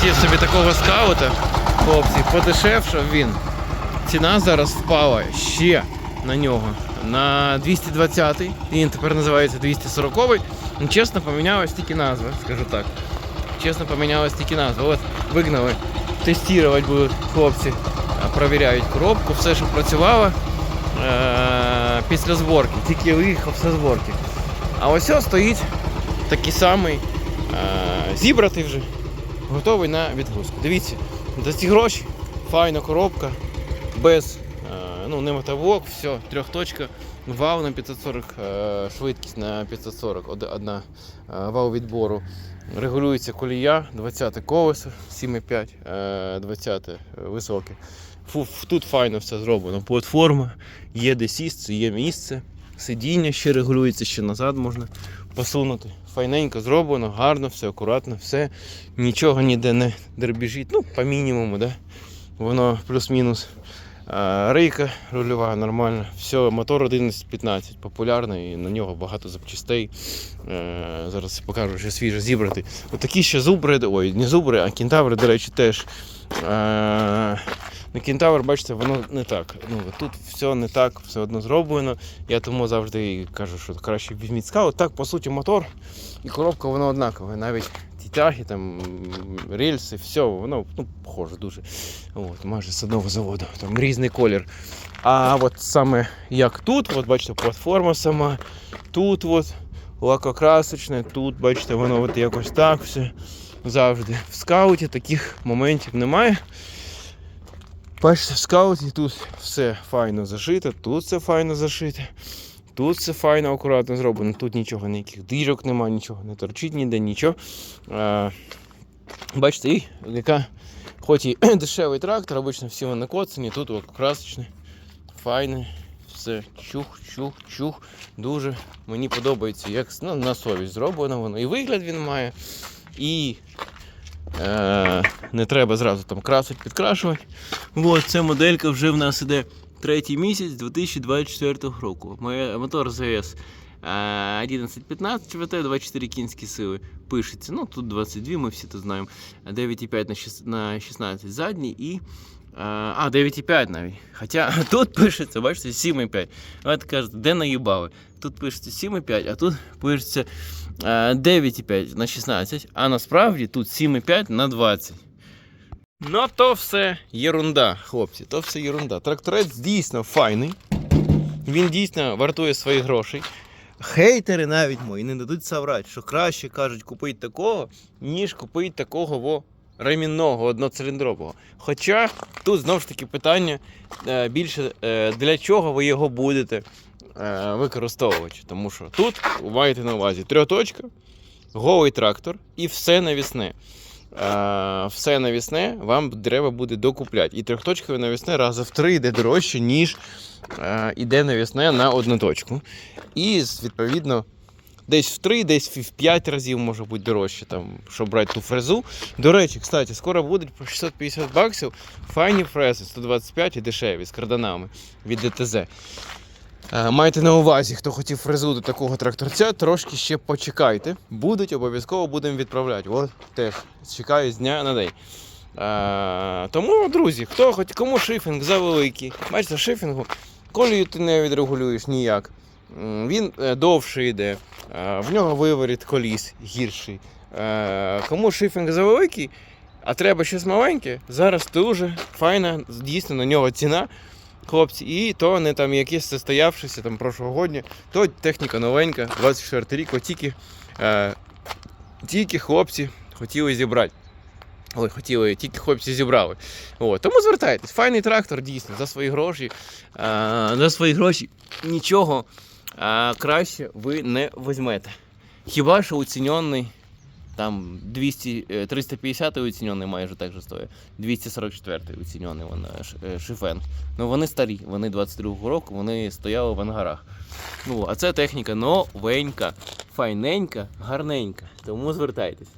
хотів собі такого скаута, хлопці, подешевшав він. Ціна зараз впала ще на нього. На 220-й, він тепер називається 240-й. Ну, чесно, помінялась тільки назва, скажу так. Чесно, помінялась тільки назва. От вигнали, тестувати будуть хлопці, провіряють коробку, все, що працювало е- після зборки. Тільки виїхав все зборки. А ось ось стоїть такий самий е- зібратий вже, готовий на відгрузку. Дивіться, за ці гроші файна коробка, без е, ну, не мотоблок, все, трьохточка, вал на 540, е, швидкість на 540, од- одна е, вал відбору. Регулюється колія, 20 колесо, 7,5, е, 20 високе. Тут файно все зроблено. Платформа, є де сісти, є місце. Сидіння ще регулюється, ще назад можна посунути. Файненько зроблено, гарно, все акуратно, все. Нічого ніде не дербіжить. Ну, по мінімуму, да? Воно плюс-мінус. Рейка рульова нормальна. Все, мотор 11.15, популярний, і на нього багато запчастей. Е, зараз покажу, що свіже зібрати. Отакі ще зубри, ой, не зубри, а кентаври, до речі, теж. Ну, кентавр, бачите, воно не так. Ну, тут все не так, все одно зроблено. Я тому завжди кажу, що краще візьміть скаут. Так, по суті, мотор і коробка воно однакове. Навіть ті тяги, там, рельси, все, воно ну, похоже дуже. От, майже з одного заводу. Там різний колір. А от саме як тут, от бачите, платформа сама, тут от лакокрасочне, тут, бачите, воно от якось так все завжди. В скауті таких моментів немає. Бачите, в скауті тут все файно зашите, тут все файно зашите, тут все файно, акуратно зроблено, тут нічого, ніяких дирок немає, нічого не торчить ніде, нічого. Бачите, і яка, хоч і дешевий трактор, обично всі вони коцані, тут красочне, файне, все чух, чух, чух. Дуже мені подобається, як ну, на совість зроблено воно. І вигляд він має, і е, не треба зразу там красити, підкрашувати. От, ця моделька вже в нас іде третій місяць 2024 року. Моє мотор ЗС 1115 ЧВТ, 24 кінські сили пишеться. Ну тут 22, ми всі то знаємо. 9,5 на 16 задній і. А, а, 9,5 навіть. Хоча тут пишеться, бачите, 7,5. От кажете, де наїбали? Тут пишеться 7,5, а тут пишеться е, 9,5 на 16, а насправді тут 7,5 на 20. Ну, то все єрунда, хлопці, то все єрунда. Тракторець дійсно файний. Він дійсно вартує своїх грошей. Хейтери навіть мої не дадуть соврати, що краще кажуть купити такого, ніж купити такого во ремінного одноциліндрового. Хоча тут знову ж таки питання е, більше е, для чого ви його будете е, використовувати. Тому що тут маєте на увазі трьохточка, голий трактор і все навісне. Е, все навісне вам треба буде докупляти. І трьохточкове навісне рази в три йде дорожче, ніж е, іде навісне на одну точку. І відповідно. Десь в 3, десь в 5 разів може бути дорожче, там, щоб брати ту фрезу. До речі, кстати, скоро будуть по 650 баксів файні фрези 125 і дешеві з карданами від ДТЗ. Е, Майте на увазі, хто хотів фрезу до такого тракторця, трошки ще почекайте. Будуть, обов'язково будемо відправляти. От теж чекаю з дня на день. Е, тому, друзі, хто хоч кому шифінг завеликий, бачите, шифінгу колію ти не відрегулюєш ніяк. Він е, довше йде, е, в нього виворіт коліс гірший. Кому шифінг завеликий, а треба щось маленьке, зараз дуже файна, дійсно на нього ціна. Хлопці, і то не там якесь состоявшеся там прошлогоднє, то техніка новенька, 24 рік, от тільки, е, тільки хлопці хотіли зібрати. Ой, хотіли, тільки хлопці зібрали. От, тому звертайтесь, файний трактор, дійсно, за свої гроші. Е, за свої гроші нічого е, краще ви не візьмете. Хіба що оцінений там 200, е, 350 оцінений майже так же стоїть. 244 оцінений вон, е, е, шифен. Ну вони старі, вони 22-го року, вони стояли в ангарах. Ну, а це техніка новенька, файненька, гарненька. Тому звертайтесь.